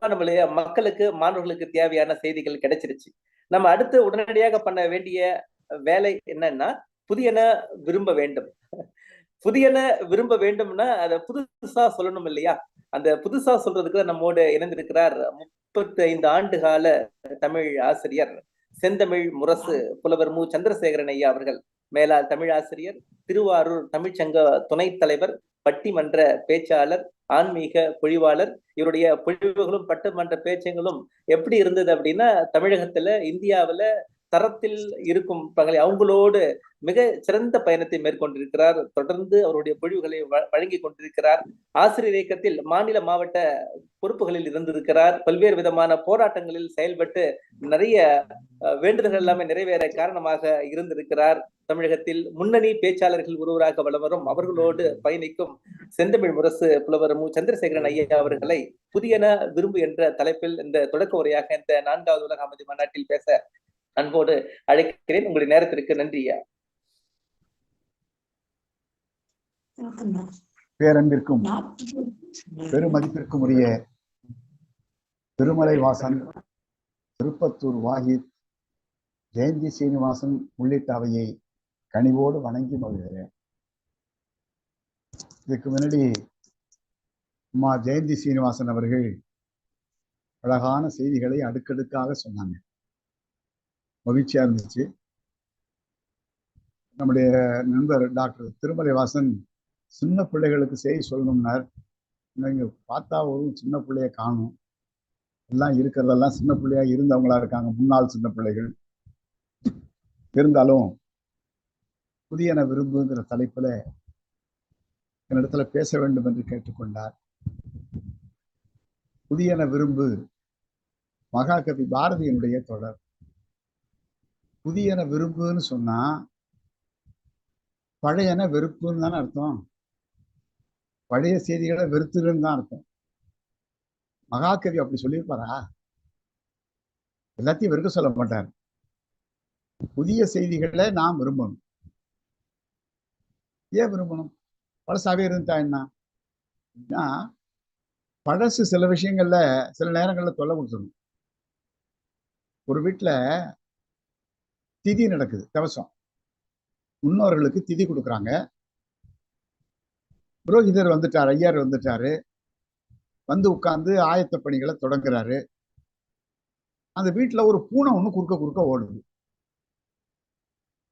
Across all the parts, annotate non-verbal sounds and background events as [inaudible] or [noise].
நம்மளுடைய மக்களுக்கு மாணவர்களுக்கு தேவையான செய்திகள் கிடைச்சிருச்சு. நம்ம அடுத்து உடனடியாக பண்ண வேண்டிய வேலை என்னன்னா புதியன விரும்ப வேண்டும். புதியன விரும்ப வேண்டும்னா அதை புதுசா சொல்லணும் இல்லையா? அந்த புதுசா சொல்றதுக்கு நம்மோடு இணைந்திருக்கிறார் முப்பத்தி ஐந்து ஆண்டு கால தமிழ் ஆசிரியர் செந்தமிழ் முரசு புலவர் மு. சந்திரசேகரன் ஐயா அவர்கள். மேலாள் தமிழ் ஆசிரியர் திருவாரூர் தமிழ்ச்சங்க துணைத் தலைவர் பட்டிமன்ற பேச்சாளர் ஆன்மீக பொழிவாளர். இவருடைய பொழிவுகளும் பட்டுமன்ற பேச்சுங்களும் எப்படி இருந்தது அப்படின்னா தமிழகத்துல இந்தியாவில தரத்தில் இருக்கும் பகலை அவங்களோடு மிக சிறந்த பயணத்தை மேற்கொண்டிருக்கிறார். தொடர்ந்து அவருடைய பொழிவுகளை வழங்கி கொண்டிருக்கிறார். ஆசிரியர் இயக்கத்தில் மாநில மாவட்ட பொறுப்புகளில் இருந்திருக்கிறார். பல்வேறு விதமான போராட்டங்களில் செயல்பட்டு நிறைய வேண்டுதல்கள் எல்லாமே நிறைவேற காரணமாக இருந்திருக்கிறார். தமிழகத்தில் முன்னணி பேச்சாளர்கள் ஒருவராக வளவரும் அவர்களோடு பயணிக்கும் செந்தமிழ் முரசு புலவர் மு. சந்திரசேகரன் ஐயா அவர்களை புதியன விரும்பு என்ற தலைப்பில் இந்த தொடக்க உரையாக இந்த நான்காவது உலக அமைதி மாநாட்டில் பேச அன்போடு அழைக்கிறேன். உங்களுடைய நேரத்திற்கு நன்றி ஐயா. பேரன்பிற்கும் பெருமதிப்பிற்கும் உரிய திருமலை வாசன் திருப்பத்தூர் வாஹித் ஜெயந்தி சீனிவாசன் உள்ளிட்ட அவையை கனிவோடு வணங்கி மகிழ்கிறேன். இதுக்கு முன்னாடி அம்மா ஜெயந்தி சீனிவாசன் அவர்கள் அழகான செய்திகளை அடுக்கடுக்காக சொன்னாங்க. மகிழ்ச்சியா இருந்துச்சு. நம்முடைய நண்பர் டாக்டர் திருமலைவாசன் சின்ன பிள்ளைகளுக்கு செய்தி சொல்லணும்னார். இங்க பார்த்தா ஒரு சின்ன பிள்ளைய காணும். எல்லாம் இருக்கிறதெல்லாம் சின்ன பிள்ளையா இருந்தவங்களா இருக்காங்க. முன்னாள் சின்ன பிள்ளைகள். இருந்தாலும் புதியன விரும்புங்கிற தலைப்புல என்னிடத்துல பேச வேண்டும் என்று கேட்டுக்கொண்டார். புதியன விரும்பு மகாகவி பாரதியினுடைய தொடர். புதியன விரும்புன்னு சொன்னா பழையன வெறுப்புன்னு தானே அர்த்தம். பழைய செய்திகளை வெறுத்துருன்னு தான் அர்த்தம். மகாகவி அப்படி சொல்லியிருப்பாரா? எல்லாத்தையும் வெறுக்க சொல்ல மாட்டார். புதிய செய்திகளை நாம் விரும்பணும். ஏன் விரும்பணும்? பழசாவே இருந்தா என்ன? பழசு சில விஷயங்கள்ல சில நேரங்கள்ல தொல்லை கொடுத்துடும் ஒரு வீட்டுல திதி நடக்குது தவசம் முன்னோர்களுக்கு திதி கொடுக்குறாங்க. புரோகிதர் வந்துட்டார் ஐயார் வந்துட்டாரு. வந்து உட்கார்ந்து ஆயத்த பணிகளை தொடங்குறாரு. அந்த வீட்டுல ஒரு பூனை ஒன்று குறுக்க குறுக்க ஓடுது.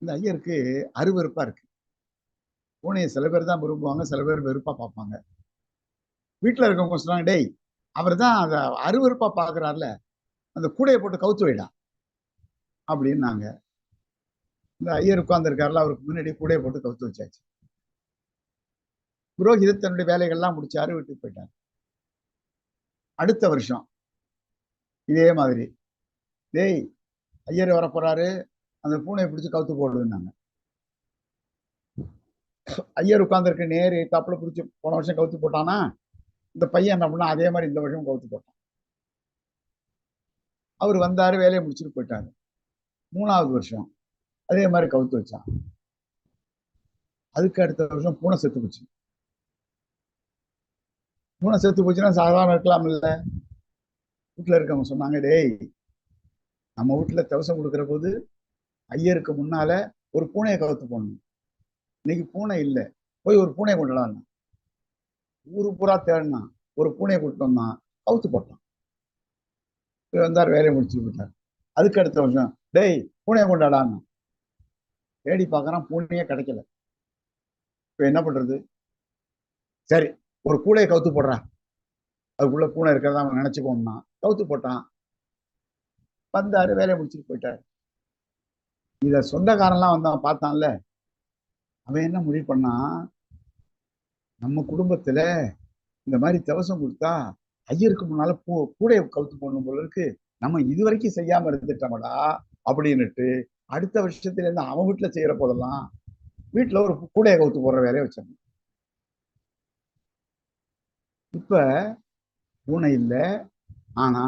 இந்த ஐயருக்கு அருவெருப்பா இருக்கு. பூனையை சில பேர் தான் விரும்புவாங்க சில பேர் வெறுப்பா பார்ப்பாங்க. வீட்டுல இருக்கவங்க சொன்னாங்க டேய் அவர் தான் அதை அருவறுப்பாக பார்க்குறாருல அந்த கூடையை போட்டு கவுத்து வைடா அப்படின்னாங்க. இந்த ஐயர் உட்கார்ந்துருக்காருல அவருக்கு முன்னாடி கூடையை போட்டு கவுத்து வச்சாச்சு. புரோஹிதர் தன்னுடைய வேலைகள்லாம் முடிச்சாரு வீட்டுக்கு போயிட்டார். அடுத்த வருஷம் இதே மாதிரி. டேய் ஐயர் வர போறாரு அந்த பூனையை பிடிச்சி கவுத்து போடுதுன்னாங்க ஐயர் உட்காந்துருக்கு நேரு தப்புல பிடிச்சி போன வருஷம் கவுத்து போட்டானா? இந்த பையன் என்ன பண்ணா அதே மாதிரி இந்த வருஷம் கவுத்து போட்டான். அவர் வந்தாரு வேலையை முடிச்சுட்டு போயிட்டாரு. மூணாவது வருஷம் அதே மாதிரி கவுத்து வச்சான். அதுக்கு அடுத்த வருஷம் பூனை செத்து போச்சு. பூனை செத்து போச்சுன்னா சாதாரணம் இருக்கலாம் இல்ல. வீட்டுல இருக்கவங்க சொன்னாங்க டேய் நம்ம வீட்டில் தவசம் கொடுக்குற போது ஐயருக்கு முன்னால ஒரு பூனையை கவுத்து போடணும். இன்னைக்கு பூனை இல்லை. போய் ஒரு பூனையை கொண்டுலாம் ஊரு பூரா தேடினான் ஒரு பூனையை கூட்டு வந்தான் போட்டான். போட்டான் வந்தார் வேலையை முடிச்சுட்டு போயிட்டார். அதுக்கு அடுத்த வருஷம் டேய் பூனையை கொண்டாடான்னு. தேடி பார்க்கறான் பூனையே கிடைக்கல. இப்போ என்ன பண்றது? சரி ஒரு கூடையை கவுத்து போடுறா. அதுக்குள்ள பூனை இருக்கிறதா அவன் நினச்சிக்கோம்னா கவுத்து போட்டான். வந்தாரு வேலையை முடிச்சுட்டு போயிட்டாரு. இதை சொந்தக்காரன்லாம் வந்தான் பார்த்தான்ல அவன் என்ன முடிவு பண்ணான் நம்ம குடும்பத்துல இந்த மாதிரி தவசம் கொடுத்தா ஐயருக்கு முன்னால பூ கூடைய கவுத்து போடணும் போல இருக்கு. நம்ம இது வரைக்கும் செய்யாம இருந்துட்டோமடா அப்படின்னுட்டு அடுத்த வருஷத்துல இருந்து அவன் வீட்டுல செய்யற போதெல்லாம் வீட்டுல ஒரு கூடைய கவுத்து போடுற வேலையை வச்சாங்க. இப்ப பூனை இல்லை ஆனா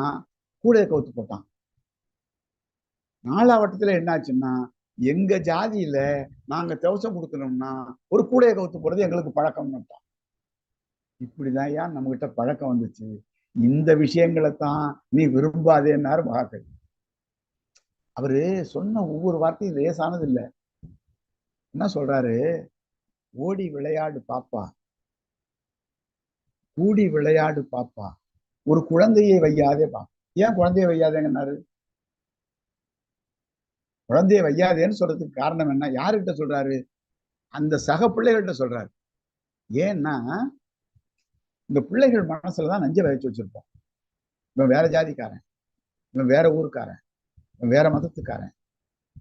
கூடைய கவுத்து போட்டான். நாலாவட்டத்துல என்னாச்சுன்னா எங்க ஜாதியில நாங்க தவசம் கொடுக்கணும்னா ஒரு கூடையை கவுத்து போறது எங்களுக்கு பழக்கம் இப்படிதான் ஏன் நம்ம கிட்ட பழக்கம் வந்துச்சு. இந்த விஷயங்களை தான் நீ விரும்பாதேன்னாரு மகாகவி. அவரு சொன்ன ஒவ்வொரு வார்த்தையும் லேசானது இல்லை என்ன சொல்றாரு? ஓடி விளையாடு பாப்பா. கூடி விளையாடு பாப்பா. ஒரு குழந்தையை வையாதே பாப்பா. ஏன் குழந்தையை வையாதேங்கன்னாரு குழந்தையை வையாதேன்னு சொல்றதுக்கு காரணம் என்ன? யாருக்கிட்ட சொல்றாரு? அந்த சக பிள்ளைகள்கிட்ட சொல்றாரு. ஏன்னா இந்த பிள்ளைகள் மனசுலதான் நஞ்சை விதைச்சு வச்சிருப்போம். இவன் வேற ஜாதிக்காரன் இவன் வேற ஊருக்காரன் இவன் வேற மதத்துக்காரன்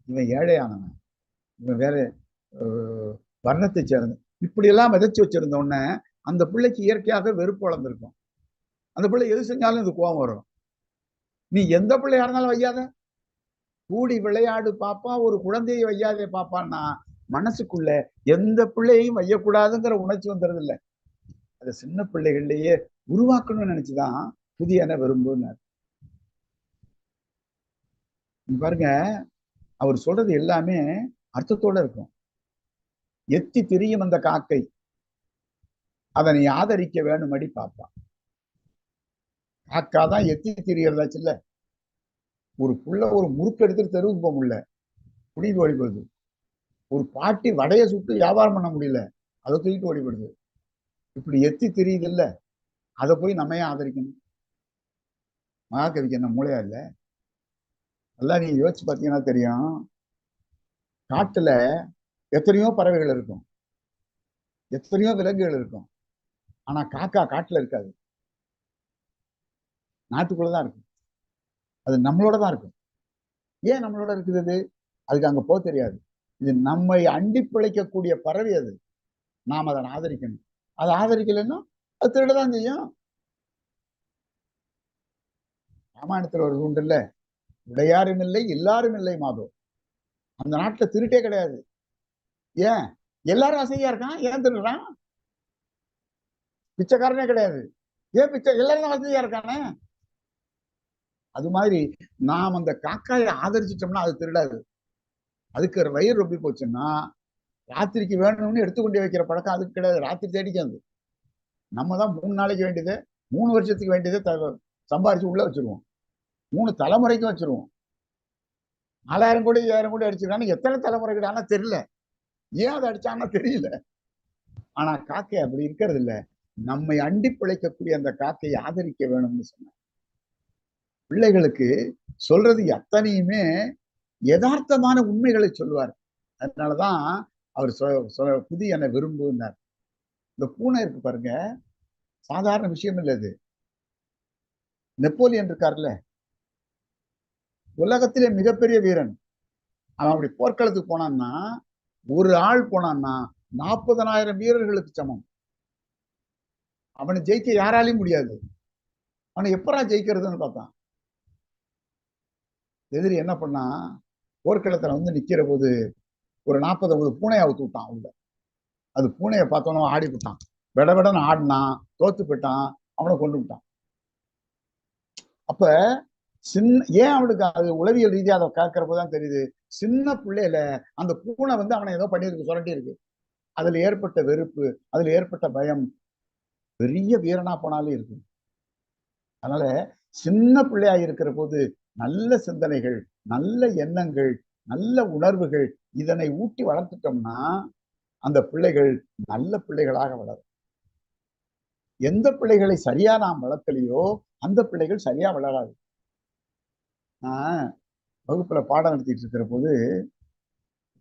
இவன் ஏழையானவன் இவன் வேற வர்ணத்தை சேர்ந்த இப்படியெல்லாம் விதைச்சு வச்சிருந்த உடனே அந்த பிள்ளைக்கு இயற்கையாக வெறுப்பு வளர்ந்துருக்கும். அந்த பிள்ளை எது செஞ்சாலும் இது கோபம் வரும். நீ எந்த பிள்ளையா இருந்தாலும் வையாத. கூடி விளையாடு பாப்பா ஒரு குழந்தையை வையாதே பாப்பான்னா மனசுக்குள்ள எந்த பிள்ளையையும் வையக்கூடாதுங்கிற உணர்ச்சி வந்துடுது இல்லை அதை சின்ன பிள்ளைகள்லயே உருவாக்கணும்னு நினைச்சுதான் புதியன விரும்புனார். பாருங்க அவர் சொல்றது எல்லாமே அர்த்தத்தோட இருக்கும். எத்தி திரியும் அந்த காக்கை. அதனை ஆதரிக்க வேணும்படி பாப்பா. காக்கா தான் எத்தி திரியறதாச்சு இல்லை ஒரு புள்ள ஒரு முறுக்கு எடுத்துட்டு தெருவுக்கு போக முடியல. குடிட்டு ஓடிப்படுது ஒரு பாட்டி வடைய சுட்டு வியாபாரம் பண்ண முடியல. அதை தூக்கிட்டு ஓடிப்படுது இப்படி எத்தி தெரியுது இல்ல. அதை போய் நம்ம ஏன் ஆதரிக்கணும்? மகாகவிக்கு என்ன மூளையா இல்ல? நல்லா நீங்க யோசிச்சு பார்த்தீங்கன்னா தெரியும். காட்டுல எத்தனையோ பறவைகள் இருக்கும். எத்தனையோ விலங்குகள் இருக்கும். ஆனா காக்கா காட்டுல இருக்காது. நாட்டுக்குள்ளதான் இருக்கும். அது நம்மளோட தான் இருக்கும். ஏன் நம்மளோட இருக்குது அது? அதுக்கு அங்க போக தெரியாது. இது நம்மை அண்டி பிழைக்கக்கூடிய பறவை அது. நாம் அதை ஆதரிக்கணும். அதை ஆதரிக்கலைன்னா அது திருடதான் செய்யும். ராமாயணத்துல ஒரு உண்டு இல்ல? உடையாரும் இல்லை எல்லாரும் இல்லை மாதோ. அந்த நாட்டில் திருட்டே கிடையாது. ஏன்? எல்லாரும் அசையா இருக்கான்? ஏன் திருடுறான்? பிச்சைக்காரனே கிடையாது. ஏன் பிச்சை? எல்லாரும் வசதியா இருக்கானே? அது மாதிரி நாம் அந்த காக்காயை ஆதரிச்சிட்டோம்னா அது திருடாது. அதுக்கு வயிறு ரொப்பி போச்சுன்னா ராத்திரிக்கு வேணும்னு எடுத்துக்கொண்டே வைக்கிற பழக்கம் அதுக்கு கிடையாது. ராத்திரி தேடிக்காது நம்ம தான் மூணு நாளைக்கு வேண்டியது மூணு வருஷத்துக்கு வேண்டியதை த- சம்பாரிச்சு உள்ள வச்சிருவோம். மூணு தலைமுறைக்கும் வச்சிருவோம். நாலாயிரம் கோடி ஐயாயிரம் கோடி அடிச்சிருக்கான்னு எத்தனை தலைமுறை ஆனா தெரியல. ஏன் அதை அடிச்சான்னா தெரியல. ஆனா காக்கை அப்படி இருக்கிறது இல்லை நம்மை அண்டி பிழைக்கக்கூடிய அந்த காக்கையை ஆதரிக்க வேணும்னு சொன்னேன் பிள்ளைகளுக்கு சொல்றது அத்தனையுமே யதார்த்தமான உண்மைகளை சொல்லுவார் அதனாலதான் அவர் சொ- சொ- புதிய என்னை விரும்புனார். இந்த பூனை இருக்கு பாருங்க. சாதாரண விஷயம் இல்லை இது நெப்போலியன் இருக்கார்ல. உலகத்திலே மிகப்பெரிய வீரன். அவன் அப்படி போர்க்களத்துக்கு போனான்னா ஒரு ஆள் போனான்னா நாற்பதனாயிரம் வீரர்களுக்கு சமம். அவனை ஜெயிக்க யாராலையும் முடியாது. அவனை எப்படா ஜெயிக்கிறதுன்னு பார்த்தான். எதிரி என்ன பண்ணா போர்க்களத்துல வந்து நிக்கிற போது ஒரு நாற்பது ஐம்பது பூனையை அவுத்து விட்டான் உள்ள அது பூனையை பார்த்தோன்னா ஆடி விட்டான். விட விடன்னு ஆடினான் தோத்து போயிட்டான் அவனை கொண்டு விட்டான். அப்ப சின்ன ஏன் அவனுக்கு அது உளவியல் ரீதியா அதை கேட்கிற போதுதான் தெரியுது. சின்ன பிள்ளையில அந்த பூனை வந்து அவனை ஏதோ பண்ணியிருக்கு சுரண்டி இருக்கு அதுல ஏற்பட்ட வெறுப்பு அதுல ஏற்பட்ட பயம் பெரிய வீரனா போனாலே இருக்கு அதனால சின்ன பிள்ளையா இருக்கிற போது நல்ல சிந்தனைகள் நல்ல எண்ணங்கள் நல்ல உணர்வுகள் இதனை ஊட்டி வளர்த்துட்டோம்னா அந்த பிள்ளைகள் நல்ல பிள்ளைகளாக வளரும். எந்த பிள்ளைகளை சரியா நாம் வளர்க்கலையோ அந்த பிள்ளைகள் சரியா வளராது. நான் வகுப்புல பாடம் நடத்திட்டு இருக்கிற போது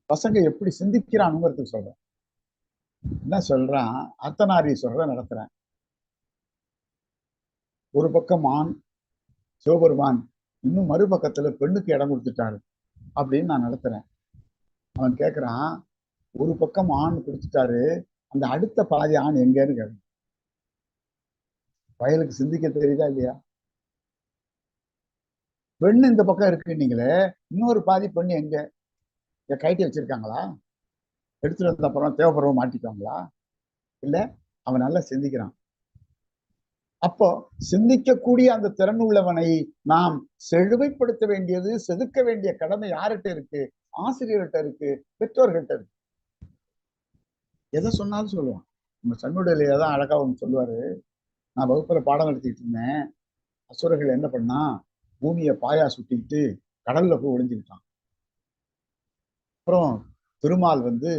பசங்க எப்படி சிந்திக்கிறானுங்கிறதுக்கு சொல்றேன். என்ன சொல்றான்? அர்த்தநாரீஸ்வரரை நடத்துறேன். ஒரு பக்கம் ஆண் சிவபெருமான் இன்னும் மறுபக்கத்துல பெண்ணுக்கு இடம் கொடுத்துட்டாரு அப்படின்னு நான் நடத்துறேன். அவன் கேக்குறான் ஒரு பக்கம் ஆண் கொடுத்துட்டாரு அந்த அடுத்த பாதி ஆண் எங்கன்னு கேட்கிறான் வயலுக்கு சிந்திக்க தெரியுதா இல்லையா? பெண் இந்த பக்கம் இருக்குன்னீங்களே இன்னொரு பாதி பெண் எங்க? கைட்டி வச்சிருக்காங்களா? எடுத்துட்டு வந்த அப்புறம் தேவைப்படுறவங்க மாட்டிக்குவாங்களா? இல்ல அவன் நல்லா சிந்திக்கிறான். அப்போ சிந்திக்கக்கூடிய அந்த திறன் உள்ளவனை நாம் செழுமைப்படுத்த வேண்டியது செதுக்க வேண்டிய கடமை யார்கிட்ட இருக்கு? ஆசிரியர்கிட்ட இருக்கு பெற்றோர்கிட்ட இருக்கு. எதை சொன்னாலும் சொல்லுவான். நம்ம சன்னுடைய தான் அழகா ஒன்று சொல்லுவாரு. நான் வகுப்புல பாடம் நடத்திட்டு இருந்தேன். அசுரர்கள் என்ன பண்ணா பூமியை பாயா சுட்டிக்கிட்டு கடல்ல போய் ஒளிஞ்சுக்கிட்டான். அப்புறம் திருமால் வந்து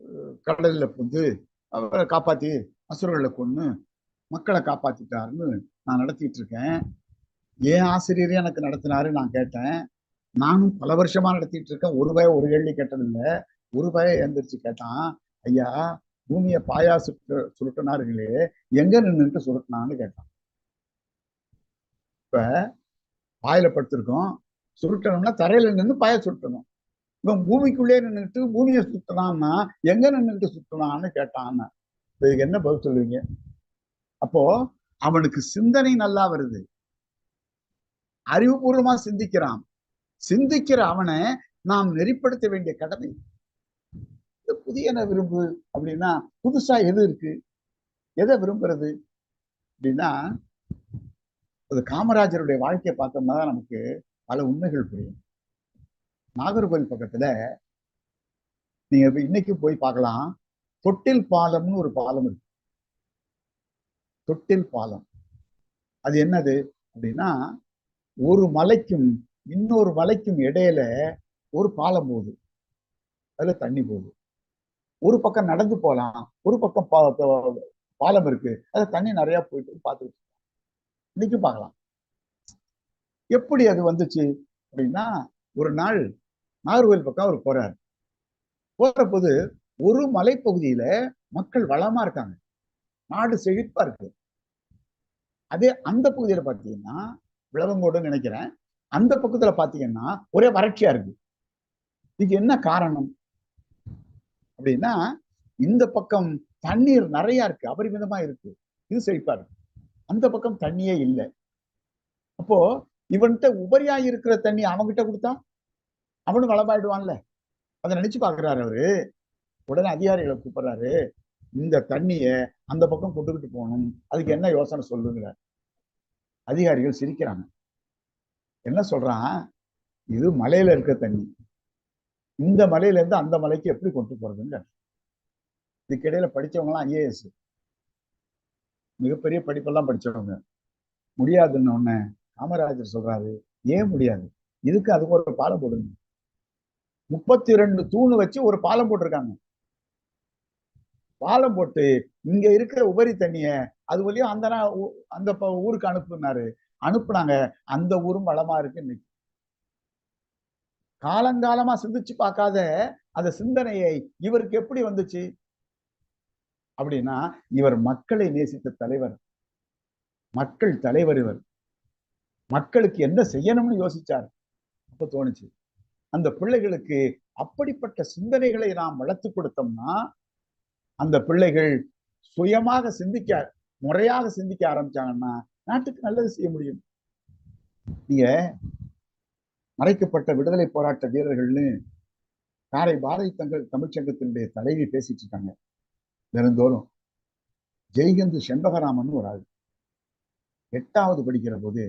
அஹ், கடல்ல வந்து அவரை காப்பாத்தி அசுரர்களை கொன்னு மக்களை காப்பாத்திட்டாருன்னு நான் நடத்திட்டு இருக்கேன் ஏன் ஆசிரியரே எனக்கு நடத்தினாரு நான் கேட்டேன். நானும் பல வருஷமா நடத்திட்டு இருக்கேன் ஒரு பய ஒரு கேள்வி கேட்டதில்லை. ஒரு பய எழுந்திரிச்சு கேட்டான் ஐயா பூமியை பாயா சுட்டு சுருட்டினாருங்களே எங்க நின்றுட்டு சுருட்டினான்னு கேட்டான். இப்ப பாயில படுத்திருக்கோம். சுருட்டணும்னா தரையில நின்று பாய சுருட்டணும். இவன் பூமிக்குள்ளே நின்றுட்டு பூமியை சுத்தினான்னா எங்க நின்றுட்டு சுத்தினான்னு கேட்டான் இதுக்கு என்ன பதில் சொல்லுவீங்க? அப்போ அவனுக்கு சிந்தனை நல்லா வருது. அறிவுபூர்வமா சிந்திக்கிறான். சிந்திக்கிற அவனை நாம் நெறிப்படுத்த வேண்டிய கடமை. இந்த புதியன விரும்பு? அப்படின்னா புதுசா எது இருக்கு? எதை விரும்புறது? அப்படின்னா அது காமராஜருடைய வாழ்க்கையை பார்த்தோம்னா தான் நமக்கு பல உண்மைகள் புரியும். நாகர்கோவில் பக்கத்துல நீங்க இன்னைக்கு போய் பார்க்கலாம். தொட்டில் பாலம்னு ஒரு பாலம் இருக்கு. தொட்டில் பாலம். அது என்னது? அப்படின்னா ஒரு மலைக்கும் இன்னொரு மலைக்கும் இடையில ஒரு பாலம் போகுது. அதுல தண்ணி போகுது. ஒரு பக்கம் நடந்து போகலாம் ஒரு பக்கம் பா- பாலம் இருக்கு. அதுல தண்ணி நிறைய போயிட்டு பார்த்துட்டு இன்னைக்கு பார்க்கலாம். எப்படி அது வந்துச்சு? அப்படின்னா ஒரு நாள் நாகர்கோவில் பக்கம் அவர் போறாரு. போற போது ஒரு மலைப்பகுதியில மக்கள் வளமா இருக்காங்க. நாடு செழிப்பா இருக்கு. அதே அந்த பகுதியில பாத்தீங்கன்னா விளவங்கோடுன்னு நினைக்கிறேன். அந்த பக்கத்துல பாத்தீங்கன்னா ஒரே வறட்சியா இருக்கு. இதுக்கு என்ன காரணம்? அப்படின்னா இந்த பக்கம் தண்ணீர் நிறைய இருக்கு. அபரிமிதமா இருக்கு. இது செழிப்பா இருக்கு. அந்த பக்கம் தண்ணியே இல்லை. அப்போ இவன்கிட்ட உபரியா இருக்கிற தண்ணி அவன்கிட்ட கொடுத்தா அவனும் வளமாயிடுவான்ல. அதை நினைச்சு பாக்குறாரு அவரு. உடனே அதிகாரிகளை கூப்பிடுறாரு. இந்த தண்ணிய அந்த பக்கம் கொண்டுகிட்டு போகணும். அதுக்கு என்ன யோசனை சொல்லுங்கிறார் அதிகாரிகள் சிரிக்கிறாங்க. என்ன சொல்றான்? இது மலையில இருக்க தண்ணி. இந்த மலையில இருந்து அந்த மலைக்கு எப்படி கொண்டு போறதுங்க இதுக்கிடையில படிச்சவங்க எல்லாம் ஐஏஎஸ். மிகப்பெரிய படிப்பெல்லாம் படிச்சவங்க. முடியாதுன்னு உடனே காமராஜர் சொல்றாரு ஏன் முடியாது? இதுக்கு அதுக்கு ஒரு பாலம் போடுங்க. முப்பத்தி ரெண்டு தூணு வச்சு ஒரு பாலம் போட்டிருக்காங்க. பாலம் போட்டு இங்க இருக்கிற உபரி தண்ணிய அது வழியும் அந்த அந்த ஊருக்கு அனுப்புனாரு. அனுப்புனாங்க. அந்த ஊரும் வளமா இருக்கு இன்னைக்கு காலங்காலமா சிந்திச்சு பார்க்காத அந்த சிந்தனையை இவருக்கு எப்படி வந்துச்சு? அப்படின்னா இவர் மக்களை நேசித்த தலைவர். மக்கள் தலைவர் இவர். மக்களுக்கு என்ன செய்யணும்னு யோசிச்சார். அப்ப தோணுச்சு. அந்த பிள்ளைகளுக்கு அப்படிப்பட்ட சிந்தனைகளை நாம் வளர்த்து கொடுத்தோம்னா அந்த பிள்ளைகள் சுயமாக சிந்திக்க முறையாக சிந்திக்க ஆரம்பிச்சாங்கன்னா நாட்டுக்கு நல்லது செய்ய முடியும். நீங்க மறைக்கப்பட்ட விடுதலை போராட்ட வீரர்கள்னு காரை பாரதி தங்கள் தமிழ்ச்சங்கத்தினுடைய தலைவி பேசிட்டு இருக்காங்க. தினந்தோறும் ஜெய்ஹிந்த் செண்பகராமன் ஒரு ஆள். எட்டாவது படிக்கிற போது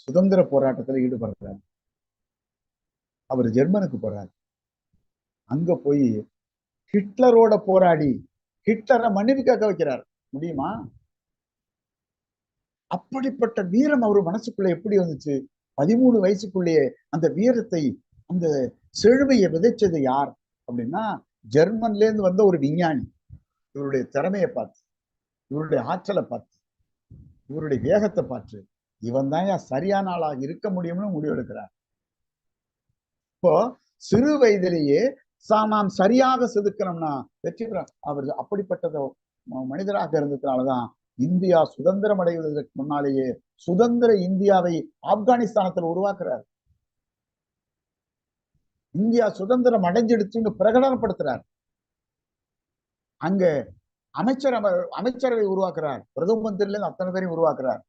சுதந்திர போராட்டத்தில் ஈடுபடுறார். அவர் ஜெர்மனுக்கு போறார். அங்க போய் ஹிட்லரோட போராடி ஹிட்லரை மன்னிப்பு கேட்க வைக்கிறார். முடியுமா? அப்படிப்பட்ட வீரம் அவர் மனசுக்குள்ள எப்படி வந்துச்சு? பதிமூணு வயசுக்குள்ளேயே அந்த வீரத்தை அந்த செழுமையை விதைச்சது யார்? அப்படின்னா ஜெர்மன்ல இருந்து வந்த ஒரு விஞ்ஞானி. இவருடைய திறமையை பார்த்து இவருடைய ஆற்றலை பார்த்து இவருடைய வேகத்தை பார்த்து இவன் தான் சரியான ஆளாக இருக்க முடியும்னு முடிவெடுக்கிறார். இப்போ சிறு வயதிலேயே நாம் சரியாக செதுக்கணும்னா வெற்றி பெற அவர் அப்படிப்பட்ட மனிதராக இருந்ததுனாலதான் இந்தியா சுதந்திரம் அடைவதற்கு முன்னாலேயே சுதந்திர இந்தியாவை ஆப்கானிஸ்தானத்தில் உருவாக்குறார். இந்தியா சுதந்திரம் அடைஞ்சிடுச்சுன்னு பிரகடனப்படுத்துறார். அங்க அமைச்சர் அமைச்சரவை உருவாக்குறார். பிரதம மந்திரில இருந்து அத்தனை பேரையும் உருவாக்குறார்.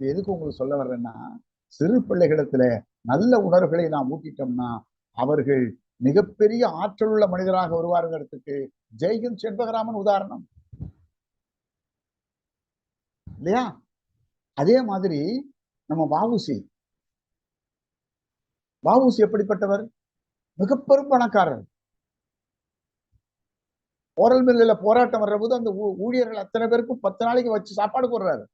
இது எதுக்கு உங்களுக்கு சொல்ல வர்றேன்னா சிறு பிள்ளைகளிடத்துல நல்ல உணர்வுகளை நாம் ஊட்டிட்டோம்னா அவர்கள் மிகப்பெரிய ஆற்றலுள்ள மனிதராக வருவாருங்கிறதுக்கு ஜெய்ஹிந்த் செண்பகராமன் உதாரணம். இல்லையா? அதே மாதிரி நம்ம வாவுசி வாவுசி எப்படிப்பட்டவர்? மிக பெரும் பணக்காரர். ஓரல் மில்லில் போராட்டம் வர்ற போது அந்த ஊ- ஊழியர்கள் அத்தனை பேருக்கும் பத்து நாளைக்கு வச்சு சாப்பாடு போடுறாரு.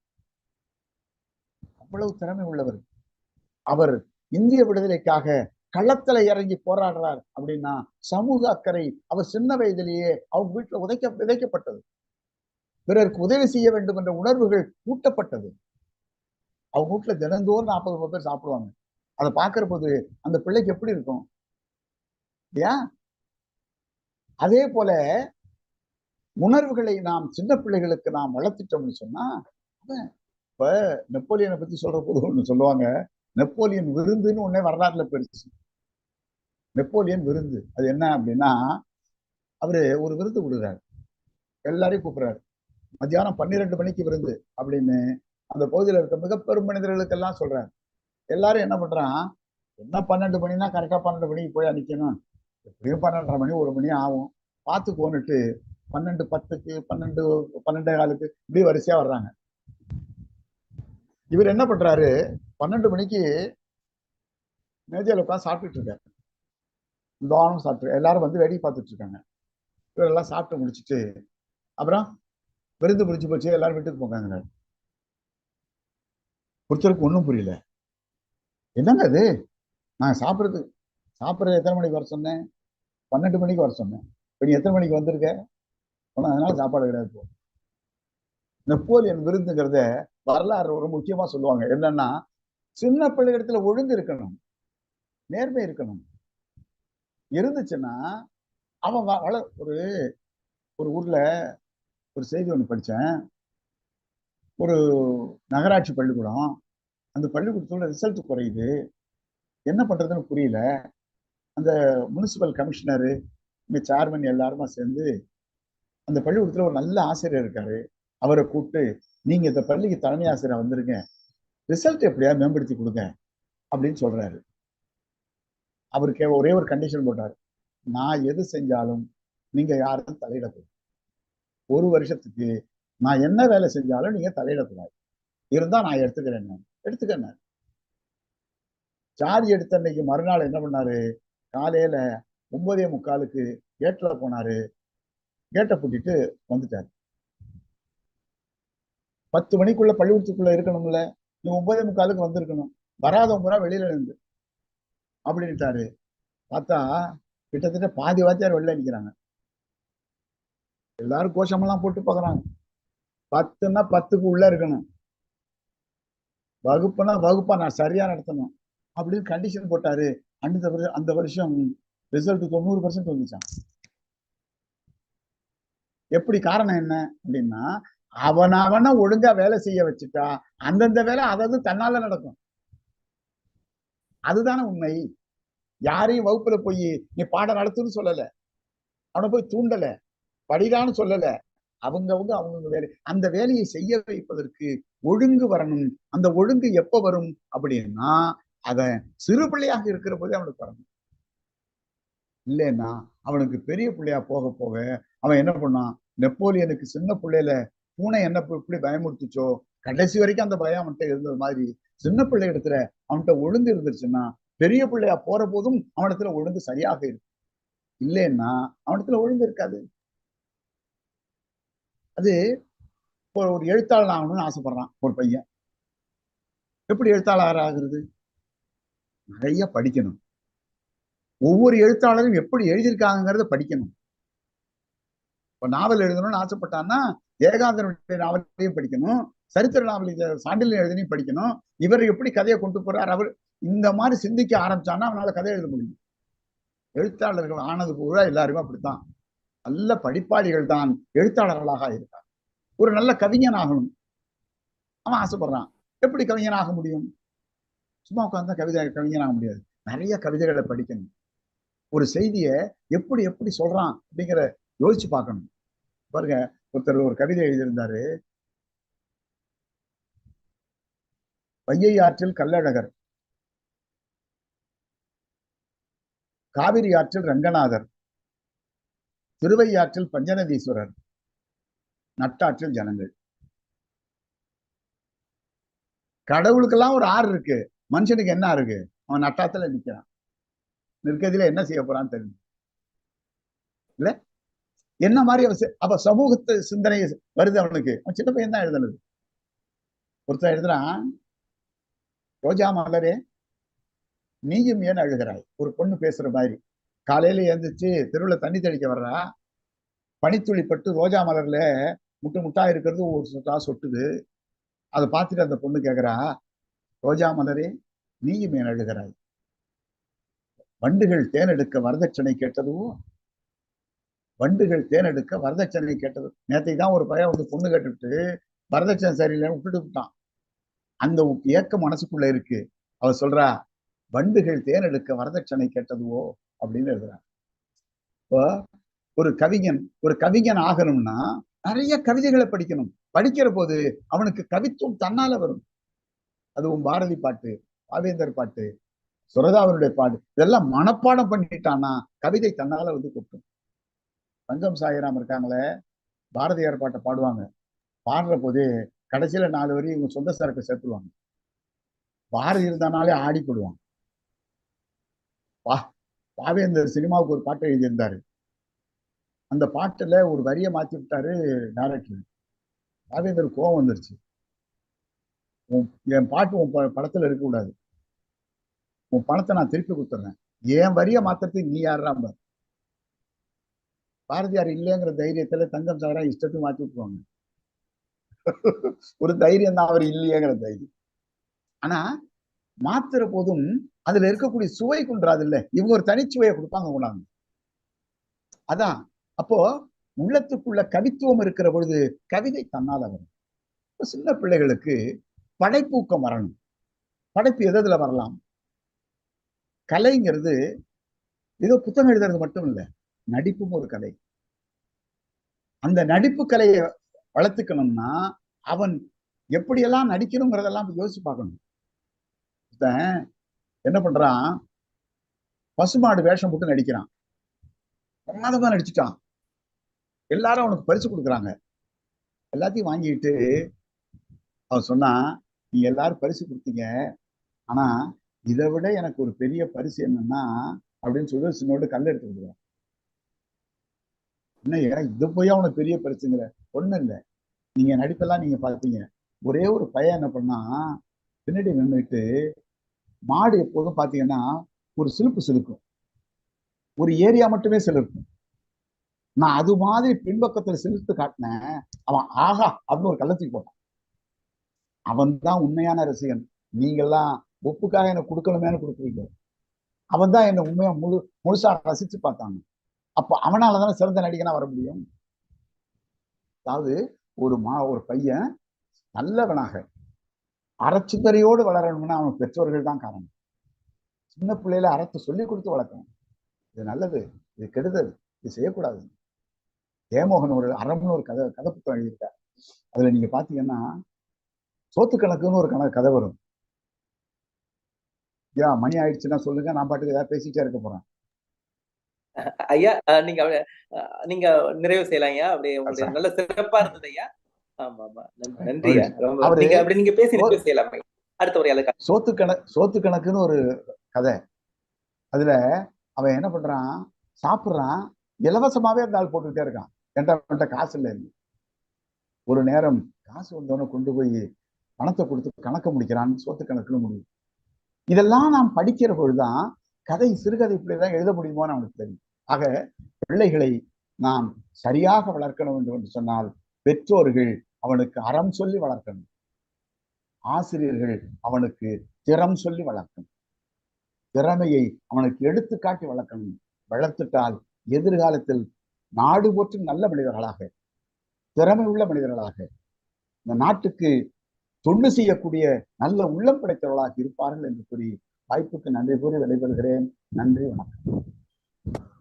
அவ்வளவு திறமை உள்ளவர். அவர் இந்திய விடுதலைக்காக களத்துல இறங்கி போராடுறார் அப்படின்னா சமூக அக்கறை அவர் சின்ன வயதிலேயே அவங்க வீட்டுல உதைக்க விதைக்கப்பட்டது. பிறருக்கு உதவி செய்ய வேண்டும் என்ற உணர்வுகள் ஊட்டப்பட்டது. அவங்க வீட்டுல தினந்தோறும் நாற்பது பேர் சாப்பிடுவாங்க. அதை பார்க்கிற போது அந்த பிள்ளைக்கு எப்படி இருக்கும்? இல்லையா? அதே போல உணர்வுகளை நாம் சின்ன பிள்ளைகளுக்கு நாம் வளர்த்துட்டோம்னு சொன்னா இப்ப நெப்போலியனை பத்தி சொல்ற போது ஒண்ணு சொல்லுவாங்க நெப்போலியன் விருந்துன்னு உடனே வரலாறுல போயிடுச்சு. நெப்போலியன் விருந்து. அது என்ன அப்படின்னா அவரு ஒரு விருந்து கொடுக்குறாரு எல்லாரையும் கூப்பிடுறாரு. மத்தியானம் பன்னிரெண்டு மணிக்கு விருந்து அப்படின்னு அந்த பகுதியில் இருக்க மிக பெரும் மனிதர்களுக்கெல்லாம் சொல்றாரு. எல்லாரும் என்ன பண்றான் என்ன பன்னெண்டு மணினா கரெக்டா பன்னெண்டு மணிக்கு போய் நிக்கணும் எப்படியும் பன்னெண்டரை மணி ஒரு மணி ஆகும். பார்த்து போனுட்டு பன்னெண்டு பத்துக்கு பன்னெண்டு பன்னெண்டே காலுக்கு இப்படி வரிசையா வர்றாங்க. இவர் என்ன பண்றாரு பன்னெண்டு மணிக்கு மேஜையில் உட்காந்து சாப்பிட்டுட்டு இருக்காரு. நிதானம் சாப்பிட்டு எல்லாரும் வந்து வேடிக்கை பார்த்துட்டு இருக்காங்க இவரெல்லாம் சாப்பிட்டு முடிச்சுட்டு அப்புறம் விருந்து முடிச்சு போச்சு எல்லாரும் வீட்டுக்கு போங்க ஒருத்தருக்கு ஒன்றும் புரியல. என்னங்க அது நான் சாப்பிட்றது சாப்பிட்றது எத்தனை மணிக்கு வர சொன்னேன்? பன்னெண்டு மணிக்கு வர சொன்னேன். இப்போ நீ எத்தனை மணிக்கு வந்திருக்க? ஆனால் அதனால சாப்பாடு கிடையாது போ. நெப்போலியன் விருந்துங்கிறத வரலாறு ஒரு முக்கியமா சொல்லுவாங்க. என்னன்னா சின்ன பிள்ளைகளிடத்துல ஒழுங்கு இருக்கணும். நேர்மை இருக்கணும். இருந்துச்சுன்னா அவன் வள ஒரு ஒரு ஊர்ல ஒரு செய்தி ஒன்று படித்தேன் ஒரு நகராட்சி பள்ளிக்கூடம். அந்த பள்ளிக்கூடத்தோட ரிசல்ட் குறையுது. என்ன பண்றதுன்னு புரியல. அந்த முனிசிபல் கமிஷனரு இங்கே சேர்மன் எல்லாருமா சேர்ந்து அந்த பள்ளிக்கூடத்துல ஒரு நல்ல ஆசிரியர் இருக்காரு. அவரை கூப்பிட்டு நீங்க இந்த பள்ளிக்கு தலைமை ஆசிரியர் வந்துருங்க. ரிசல்ட் எப்படியா மேம்படுத்தி கொடுங்க. அப்படின்னு அவர் அவருக்கு ஒரே ஒரு கண்டிஷன் போட்டார். நான் எது செஞ்சாலும் நீங்க யாரும் தலையிடக்கூடாது. ஒரு வருஷத்துக்கு நான் என்ன வேலை செஞ்சாலும் நீங்க தலையிடக்கூடாது. இருந்தா நான் எடுத்துக்கிறேன் எடுத்துக்கிறேன் சார்ஜ் எடுத்த அன்னைக்கு மறுநாள் என்ன பண்ணாரு? காலையில ஒன்பதே முக்காலுக்கு கேட்ல போனாரு. கேட்டை பூட்டிட்டு வந்துட்டாரு. பத்து மணிக்குள்ள பள்ளிக்கூடத்துக்குள்ள இருக்கணும்ல. நீ ஒன்பதே முக்காலுக்கு வந்திருக்கணும். வராதவங்க பூரா வெளியில இருந்து. அப்படின்ட்டாரு. பார்த்தா கிட்டத்தட்ட பாதி வாத்தியார் வெளில நிற்கிறாங்க எல்லாரும் கோஷமெல்லாம் போட்டு பார்க்குறாங்க பத்துன்னா பத்துக்கு உள்ள இருக்கணும். வகுப்புனா வகுப்பா நான் சரியா நடத்தணும் அப்படின்னு கண்டிஷன் போட்டாரு. அந்த வருஷம் அந்த வருஷம் ரிசல்ட் தொண்ணூறு பர்சன்ட் வந்துச்சான் எப்படி காரணம் என்ன அப்படின்னா அவன் அவனை ஒழுங்கா வேலை செய்ய வச்சுட்டா அந்தந்த வேலை அதாவது தன்னால நடக்கும். அதுதானே உண்மை. யாரையும் வகுப்புல போய் நீ பாடம் நடத்துன்னு சொல்லல. அவனை போய் தூண்டல. படிடான்னு சொல்லல. அவங்கவுங்க அவங்கவுங்க வேலை. அந்த வேலையை செய்ய வைப்பதற்கு ஒழுங்கு வரணும். அந்த ஒழுங்கு எப்ப வரும் அப்படின்னா அத சிறு பிள்ளையாக இருக்கிற போதே அவனுக்கு வரணும். இல்லைன்னா அவனுக்கு பெரிய பிள்ளையா போக போக அவன் என்ன பண்ணான்? நெப்போலியனுக்கு சின்ன பிள்ளையில பூனை என்ன இப்படி பயமுறுத்துச்சோ? கடைசி வரைக்கும் அந்த பயம் அவன்கிட்ட இருந்தது மாதிரி சின்ன பிள்ளை இடத்துல அவன்கிட்ட ஒழுங்கு இருந்துருச்சுன்னா பெரிய பிள்ளையா போற போதும் அவனிடத்துல ஒழுங்கு சரியாக இருக்கு. இல்லைன்னா அவனிடத்துல ஒழுங்கு இருக்காது. அது இப்போ ஒரு எழுத்தாளர் ஆகணும்னு ஆசைப்படுறான் ஒரு பையன். எப்படி எழுத்தாளர் ஆகுறது? நிறைய படிக்கணும். ஒவ்வொரு எழுத்தாளரும் எப்படி எழுதியிருக்காங்கிறத படிக்கணும். இப்போ நாவல் எழுதணும்னு ஆசைப்பட்டான்னா ஏகாந்தனுடைய நாவலையும் படிக்கணும். சரித்திர நாவல் சாண்டில் எழுதினையும் படிக்கணும். இவர் எப்படி கதையை கொண்டு போறார்? அவர் இந்த மாதிரி சிந்திக்க ஆரம்பிச்சான்னா அவனால கதை எழுத முடியும். எழுத்தாளர்கள் ஆனது பூரா எல்லாருமே அப்படித்தான். நல்ல படிப்பாளிகள் தான் எழுத்தாளர்களாக இருக்கார். ஒரு நல்ல கவிஞன் ஆகணும். அவன் ஆசைப்படுறான். எப்படி கவிஞன் ஆக முடியும்? சும்மா உட்கார்ந்தா கவிதை கவிஞன் ஆக முடியாது. நிறைய கவிதைகளை படிக்கணும். ஒரு செய்தியை எப்படி எப்படி சொல்றான் அப்படிங்கிற யோசிச்சு பார்க்கணும். பாருங்க ஒருத்தர் ஒரு கவிதை எழுதியிருந்தாரு. வையை ஆற்றில் கல்லழகர் காவிரி ஆற்றில் ரங்கநாதர். திருவையாற்றில் பஞ்சநதீஸ்வரர். நட்டாற்றில் ஜனங்கள். கடவுளுக்கெல்லாம் ஒரு ஆறு இருக்கு. மனுஷனுக்கு என்ன இருக்கு? அவன் நட்டாத்துல நிக்கிறான். நிற்கிறதுல என்ன செய்ய போறான்னு தெரியும். இல்ல? என்ன மாதிரி அவ சமூகத்து சிந்தனை வருது அவனுக்கு. அவன் சின்ன பையன் தான் எழுதுனது. ஒருத்தன் எழுதுறான் ரோஜா மலரே நீயும் ஏன் அழுகிறாய்? ஒரு பொண்ணு பேசுற மாதிரி. காலையில எழுந்திரிச்சு தெருவுல தண்ணி தெளிக்க வர்றா. பனித்துளி பட்டு ரோஜா மலர்ல முட்டு முட்டா இருக்கிறது ஒரு சொட்டா சொட்டுது. அதை பார்த்துட்டு அந்த பொண்ணு கேட்குறா ரோஜா மலரே நீயும் ஏன் அழுகிறாய்? வண்டுகள் தேனெடுக்க வரதட்சணை கேட்டதும் வண்டுகள் தேனெடுக்க வரதட்சணை கேட்டது? நேற்றைக்கு தான் ஒரு பையன் வந்து பொண்ணு கேட்டுவிட்டு வரதட்சணை சரியில்லைன்னு விட்டுட்டு விட்டான். அந்த ஏக்கம் மனசுக்குள்ள இருக்கு. அவ சொல்றா வண்டுகள் தேனெடுக்க வரதட்சணை கேட்டதுவோ? அப்படின்னு எழுதுறாங்க இப்போ ஒரு கவிஞன் ஒரு கவிஞன் ஆகணும்னா நிறைய கவிதைகளை படிக்கணும். படிக்கிற போது அவனுக்கு கவித்துவம் தன்னால வரும். அதுவும் பாரதி பாட்டு பாவேந்தர் பாட்டு சுரதாவனுடைய பாட்டு இதெல்லாம் மனப்பாடம் பண்ணிட்டான்னா கவிதை தன்னால வந்து கொட்டும். தங்கம் சாயிராம் இருக்காங்களே பாரதியார் பாட்டை பாடுவாங்க. பாடுற போது கடைசியில நாலு வரி இவங்க சொந்த சரக்கு சேர்த்துருவாங்க. பாரதி இருந்தானாலே ஆடி போடுவாங்க. பா பாவேந்தர் சினிமாவுக்கு ஒரு பாட்டு எழுதியிருந்தாரு. அந்த பாட்டுல ஒரு வரியை மாத்தி விட்டாரு டேரக்டர் பாவேந்தர் கோவம் வந்துருச்சு. உன் என் பாட்டு உன் ப- படத்துல இருக்கக்கூடாது. உன் பணத்தை நான் திருப்பி கொடுத்துட்றேன் என் வரியை மாத்துறதுக்கு நீ யாராம பாரதியார் இல்லைங்கிற தைரியத்துல தங்கம் சாரா இஷ்டத்துக்கு மாத்தி விட்டுருவாங்க. ஒரு தைரியம் தான் அவர் இல்லையேங்கிற தைரியம். ஆனா மாத்துற போதும் அதுல இருக்கக்கூடிய சுவை குன்றாது இல்ல. இவங்க ஒரு தனிச்சுவையை கொடுப்பாங்க கொண்டாங்க அதான். அப்போ உள்ளத்துக்குள்ள கவித்துவம் இருக்கிற பொழுது கவிதை தன்னால வரும் சின்ன பிள்ளைகளுக்கு படைப்பூக்கம் வரணும் படைப்பு எதுல வரலாம்? கலைங்கிறது ஏதோ புத்தகம் எழுதுறது மட்டும் இல்ல நடிப்பும் ஒரு கலை. அந்த நடிப்பு கலையை வளர்த்துக்கணும்னா அவன் எப்படியெல்லாம் நடிக்கணுங்கிறதெல்லாம் யோசிச்சு பார்க்கணும். என்ன பண்றான்? பசுமாடு வேஷம் போட்டு நடிக்கிறான். பிரமாதமா நடிச்சுட்டான். எல்லாரும் அவனுக்கு பரிசு கொடுக்குறாங்க. எல்லாத்தையும் வாங்கிட்டு அவன் சொன்னா நீ எல்லாரும் பரிசு கொடுத்தீங்க. ஆனா இதை விட எனக்கு ஒரு பெரிய பரிசு என்னன்னா அப்படின்னு சொல்லி சின்னோடு கல் எடுத்து கொடுக்குறான் ஏன்னா இது போய் அவனுக்கு பெரிய பரிசுங்கிற? ஒண்ணும் இல்லை. நீங்க நடிப்பெல்லாம் நீங்க பார்ப்பீங்க ஒரே ஒரு பையன் என்ன பண்ணா பின்னாடி நின்றுட்டு மாடு எப்போதும் பார்த்தீங்கன்னா ஒரு சிலுப்பு சிலுக்கும். ஒரு ஏரியா மட்டுமே சிலிருக்கும் நான் அது மாதிரி பின்பக்கத்துல சிலிர்த்து காட்டினேன் அவன் ஆஹா அப்படின்னு ஒரு கள்ளத்துக்கு போட்டான். அவன் தான் உண்மையான ரசிகன். நீங்கெல்லாம் ஒப்புக்காக எனக்கு கொடுக்கணுமேனு கொடுக்குறீங்க. அவன் தான் என்னை உண்மையா முழு முழுசா ரசிச்சு பார்த்தாங்க. அப்போ அவனால தானே சிறந்த நடிகனா வர முடியும்? அதாவது ஒரு மா ஒரு பையன் நல்லவனாக அறச்சுத்தறையோடு வளரணும்னா அவன் பெற்றோர்கள் தான் காரணம். சின்ன பிள்ளையில அறத்தை சொல்லி கொடுத்து வளர்க்கணும். இது நல்லது இது கெடுதல் இது செய்யக்கூடாது. ஜெயமோகன் ஒரு அறம்னு ஒரு கதை கதை புத்தகம் எழுதியிருக்கார். அதுல நீங்க பாத்தீங்கன்னா சோத்து கணக்குன்னு ஒரு கணக்கு கதை வரும். ஐயா மணி ஆயிடுச்சுன்னா சொல்லுங்க நான் பாட்டுக்கு ஏதாவது பேசிட்டே இருக்க போறேன். ஐயா நீங்க நீங்க நிறைவு செய்யலாம் ஐயா அப்படி உங்களுடைய சார். நல்ல சிறப்பா இருந்தது ஐயா. ஆமா ஆமா. நன்றி- ரொம்ப நீங்க அப்படி நீங்க பேசி நிறைவு செய்யலாம். அடுத்த ஒரு சோத்து கண சோத்து கணக்குன்னு ஒரு கதை. அதுல அவன் என்ன பண்றான்? சாப்பிடுறான். இலவசமாவே அந்த ஆள் போட்டுக்கிட்டே இருக்கான். என்கிட்ட காசு இல்லை ஒரு நேரம் காசு வந்தவன கொண்டு போய் பணத்தை கொடுத்து கணக்க முடிக்கிறான்னு சோத்து கணக்குன்னு முடியும். இதெல்லாம் நாம் படிக்கிற பொழுதுதான் கதை சிறுகதை இப்படிதான் எழுத முடியுமோன்னு அவனுக்கு தெரியும். ஆக பிள்ளைகளை நாம் சரியாக வளர்க்கணும் என்று என்று சொன்னால் பெற்றோர்கள் அவனுக்கு அறம் சொல்லி வளர்க்கணும். ஆசிரியர்கள் அவனுக்கு திறம் சொல்லி வளர்க்கணும். திறமையை அவனுக்கு எடுத்துக்காட்டி வளர்க்கணும். வளர்த்துட்டால் எதிர்காலத்தில் நாடு போற்றும் நல்ல மனிதர்களாக திறமை உள்ள மனிதர்களாக இந்த நாட்டுக்கு தொண்டு செய்யக்கூடிய நல்ல உள்ளம் படைத்தவர்களாக இருப்பார்கள் என்று கூறி வாய்ப்புக்கு நன்றி கூறி விடைபெறுகிறேன். நன்றி வணக்கம்.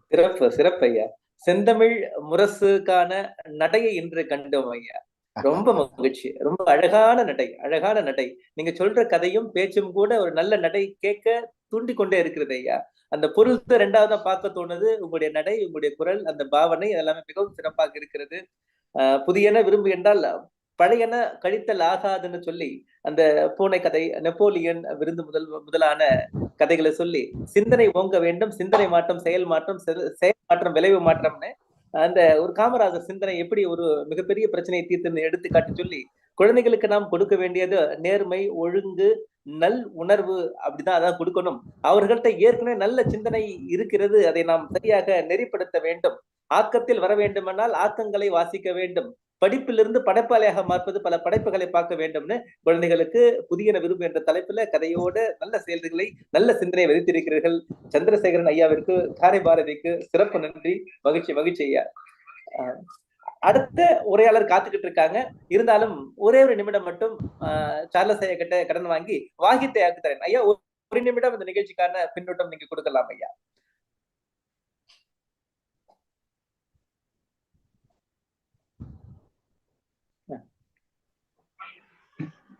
சிறப்பு சிறப்பு ஐயா. செந்தமிழ் முரசுக்கான நடையை இன்று கண்டோம் ஐயா. ரொம்ப மகிழ்ச்சி. ரொம்ப அழகான நடை அழகான நடை. நீங்க சொல்ற கதையும் பேச்சும் கூட ஒரு நல்ல நடை கேட்க தூண்டி கொண்டே இருக்கிறது ஐயா. அந்த பொருள் ரெண்டாவதா பார்க்க தோணுது. உங்களுடைய நடை உங்களுடைய குரல் அந்த பாவனை எல்லாமே மிகவும் சிறப்பாக இருக்கிறது. ஆஹ் புதியன விரும்பு என்றால் பழையன கழித்தல் ஆகாதுன்னு சொல்லி அந்த பூனை கதை நெப்போலியன் விருந்து முதல் முதலான கதைகளை சொல்லி சிந்தனை ஓங்க வேண்டும் சிந்தனை மாற்றம் செயல் மாற்றம் செல்- செயல் மாற்றம் விளைவு மாற்றம்னு அந்த ஒரு காமராஜர் சிந்தனை எப்படி ஒரு மிகப்பெரிய பிரச்சனையை தீர்த்துன்னு எடுத்துக்காட்டி சொல்லி குழந்தைகளுக்கு நாம் கொடுக்க வேண்டியது நேர்மை ஒழுங்கு நல் உணர்வு அப்படிதான் அதான் கொடுக்கணும். அவர்கள்ட்ட ஏற்கனவே நல்ல சிந்தனை இருக்கிறது. அதை நாம் சரியாக நெறிப்படுத்த வேண்டும். ஆக்கத்தில் வர வேண்டுமென்றால் ஆக்கங்களை வாசிக்க வேண்டும். படிப்பிலிருந்து படைப்பாளியாக மாற்பது பல படைப்புகளை பார்க்க வேண்டும்னு குழந்தைகளுக்கு புதியன விரும்பு என்ற தலைப்புல கதையோடு நல்ல செயல்களை நல்ல சிந்தனை விதித்திருக்கிறீர்கள். சந்திரசேகரன் ஐயாவிற்கு காரை பாரதிக்கு சிறப்பு நன்றி மகிழ்ச்சி மகிழ்ச்சி ஐயா. அஹ் அடுத்த உரையாளர் காத்துக்கிட்டு இருக்காங்க. இருந்தாலும் ஒரே ஒரு நிமிடம் மட்டும் ஆஹ் சார்லஸ் ஐயா கிட்ட கடன் வாங்கி வாகித்தை ஆக்கு தரேன். ஐயா ஒரு ஒரு நிமிடம் இந்த நிகழ்ச்சிக்கான பின்னூட்டம் நீங்க கொடுக்கலாம் ஐயா.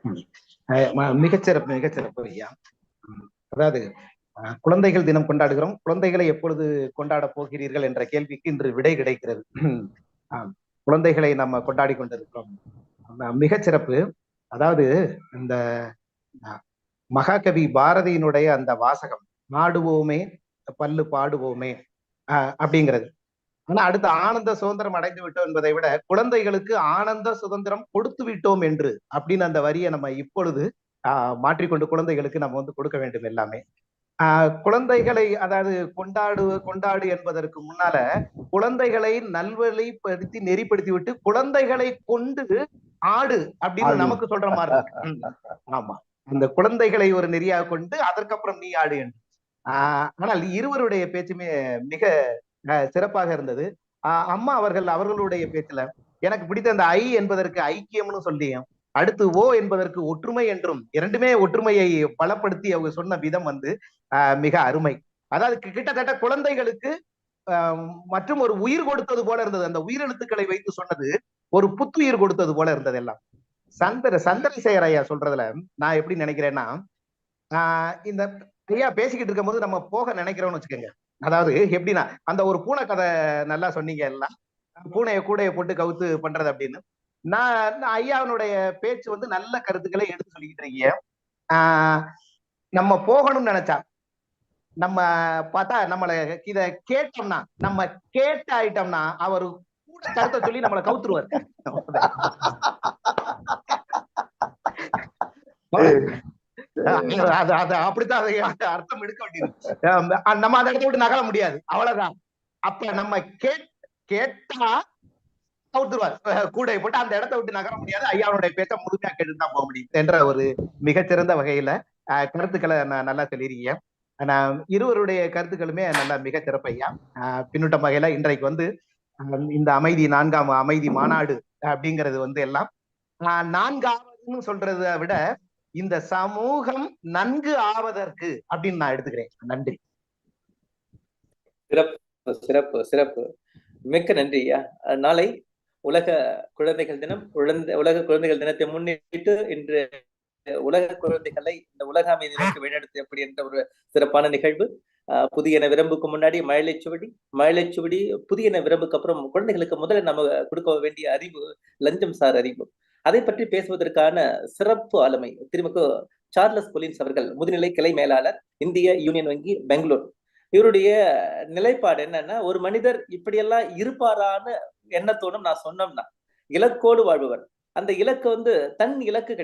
அஹ் சிறப்பு மிகச்சிறப்பு மிகச்சிறப்பு ஐயா. அதாவது குழந்தைகள் தினம் கொண்டாடுகிறோம். குழந்தைகளை எப்பொழுது கொண்டாட போகிறீர்கள் என்ற கேள்விக்கு இன்று விடை கிடைக்கிறது. குழந்தைகளை நம்ம கொண்டாடி கொண்டிருக்கிறோம். மிகச் மிகச்சிறப்பு. அதாவது இந்த மகாகவி பாரதியினுடைய அந்த வாசகம் நாடுவோமே பல்லு பாடுவோமே அஹ், அப்படிங்கிறது. ஆனா அடுத்து ஆனந்த சுதந்திரம் அடைந்து விட்டோம் என்பதை விட குழந்தைகளுக்கு ஆனந்த சுதந்திரம் கொடுத்து விட்டோம் என்று அப்படின்னு அந்த வரியை நம்ம இப்பொழுது மாற்றிக்கொண்டு குழந்தைகளுக்கு நம்ம வந்து கொடுக்க வேண்டும் எல்லாமே குழந்தைகளை அதாவது கொண்டாடு கொண்டாடு என்பதற்கு முன்னால குழந்தைகளை நல்வழிப்படுத்தி நெறிப்படுத்தி விட்டு குழந்தைகளை கொண்டு ஆடு அப்படின்னு. நமக்கு சொல்ற மாதிரி இருக்கு. ஆமா அந்த குழந்தைகளை ஒரு நெறியாக கொண்டு அதற்கப்புறம் நீ ஆடு என்று ஆஹ் ஆனால் இருவருடைய பேச்சுமே மிக சிறப்பாக இருந்தது. ஆஹ் அம்மா அவர்கள் அவர்களுடைய பேச்சுல எனக்கு பிடித்த அந்த ஐ என்பதற்கு ஐக்கியம்னு சொல்லியும் அடுத்து ஓ என்பதற்கு ஒற்றுமை என்றும் இரண்டுமே ஒற்றுமையை பலப்படுத்தி அவங்க சொன்ன விதம் வந்து ஆஹ் மிக அருமை. அதாவது கிட்டத்தட்ட குழந்தைகளுக்கு ஆஹ் மற்றும் ஒரு உயிர் கொடுத்தது போல இருந்தது. அந்த உயிரெழுத்துக்களை வைத்து சொன்னது ஒரு புத்துயிர் கொடுத்தது போல இருந்தது எல்லாம். சந்திர சந்திரசேகர் ஐயா சொல்றதுல நான் எப்படி நினைக்கிறேன்னா ஆஹ் இந்த ஐயா பேசிக்கிட்டு இருக்கும்போது நம்ம போக நினைக்கிறோம்னு வச்சுக்கோங்க. அதாவது எப்படின்னா அந்த ஒரு பூனை கதை நல்லா சொன்னீங்க எல்லாம். பூனையை கூடைய போட்டு கவுத்து பண்றது அப்படின்னு. நான் ஐயாவினுடைய பேச்சு வந்து நல்ல கருத்துக்களை எடுத்து சொல்லிக்கிட்டு இருக்கீங்க. ஆஹ் நம்ம போகணும்னு நினைச்சா நம்ம பார்த்தா நம்மள இத கேட்டோம்னா நம்ம கேட்ட ஆயிட்டோம்னா அவர் கூட கருத்தை சொல்லி நம்மளை கவுத்துருவார். [laughs] [laughs] அது அது அப்படித்தான் அதை அர்த்தம் எடுக்க வேண்டியது நம்ம அந்த இடத்த விட்டு நகர முடியாது. அவ்வளவுதான். அப்ப நம்ம கேட் கேட்டா கவுத்துருவார் கூடை போட்டு அந்த இடத்த விட்டு நகர முடியாது. ஐயாவுடைய பேச்ச முழுமையா கேட்டு தான் போக முடியும் என்ற ஒரு மிகச்சிறந்த வகையில கருத்துக்களை நான் நல்லா சொல்லியிருக்கீங்க. நான் இருவருடைய கருத்துக்களுமே நல்லா மிக சிறப்பு ஐயா பின்னூட்டம் வகையில இன்றைக்கு வந்து இந்த அமைதி நான்காம் அமைதி மாநாடு அப்படிங்கிறது வந்து எல்லாம் நான்காவதுன்னு சொல்றதை விட இந்த சமூகம் நன்கு ஆவதற்கு அப்படின்னு நான் எடுத்துக்கிறேன். நன்றி. சிறப்பு சிறப்பு மிக்க நன்றி நாளை உலக குழந்தைகள் தினம். குழந்தை உலக குழந்தைகள் தினத்தை முன்னிட்டு இன்று உலக குழந்தைகளை இந்த உலக அமைதிக்கு வழிநடத்து எப்படி என்ற ஒரு சிறப்பான நிகழ்வு. அஹ் புதியன விரும்புக்கு முன்னாடி மழலைச்சுவடி மழலைச்சுவடி புதியன விரும்புக்கு அப்புறம் குழந்தைகளுக்கு முதல்ல நம்ம கொடுக்க வேண்டிய அறிவு லஞ்சம் சார் அறிவு. அதை பற்றி பேசுவதற்கான சிறப்பு ஆளுமை திருமிகு சார்லஸ் கொலின்ஸ் அவர்கள் முதுநிலை கிளை மேலாளர் இந்திய யூனியன் வங்கி பெங்களூர். இவருடைய நிலைப்பாடு என்னன்னா ஒரு மனிதர் இப்படியெல்லாம் இருப்பாரான்னு எண்ணத்தோடும் நான் சொன்னோம்னா இலக்கோடு வாழ்பவர். அந்த இலக்கு வந்து தன் இலக்கு கிடையாது